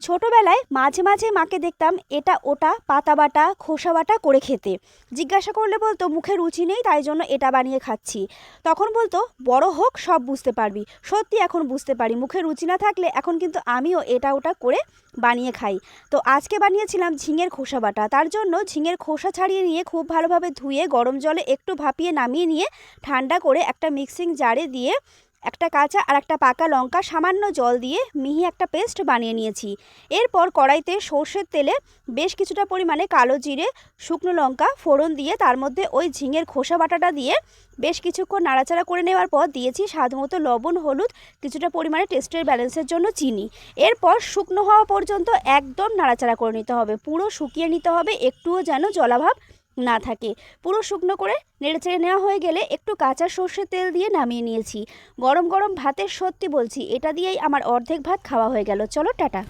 ছোটবেলায় মাঝে মাঝে মাকে দেখতাম এটা ওটা, পাতা বাটা, খোসা বাটা করে খেতে। জিজ্ঞাসা করলে বলতো, মুখে রুচি নেই, তাই জন্য এটা বানিয়ে খাচ্ছি। তখন বলতো, বড় হোক, সব বুঝতে পারবি। সত্যি এখন বুঝতে পারি, মুখে রুচি না থাকলে এখন কিন্তু আমিও এটা ওটা করে বানিয়ে খাই। তো আজকে বানিয়েছিলাম ঝিঙের খোসা বাটা। তার জন্য ঝিঙের খোসা ছাড়িয়ে নিয়ে খুব ভালোভাবে ধুয়ে, গরম জলে একটু ভাপিয়ে নামিয়ে নিয়ে ঠান্ডা করে একটা মিক্সিং জারে দিয়ে একটা কাঁচা আর একটা পাকা লঙ্কা সামান্য জল দিয়ে মিহি একটা পেস্ট বানিয়ে নিয়েছি। এরপর কড়াইতে সর্ষের তেলে বেশ কিছুটা পরিমাণে কালো জিরে, শুকনো লঙ্কা, ফোড়ন দিয়ে তার মধ্যে ওই ঝিঙের খোসা বাটাটা দিয়ে বেশ কিছুক্ষণ নাড়াচাড়া করে নেওয়ার পর দিয়েছি স্বাদ মতো লবণ, হলুদ, কিছুটা পরিমাণে টেস্টের ব্যালেন্সের জন্য চিনি। এরপর শুকনো হওয়া পর্যন্ত একদম নাড়াচাড়া করে নিতে হবে। পুরো শুকিয়ে নিতে হবে, একটুও যেন জলাভাব না থাকে। পুরো শুকনো করে নেড়েচেড়ে নেওয়া হয়ে গেলে একটু কাঁচা সর্ষের তেল দিয়ে নামিয়ে নিয়েছি। গরম গরম ভাতের সত্যি বলছি, এটা দিয়েই আমার অর্ধেক ভাত খাওয়া হয়ে গেল। চলো, টাটা।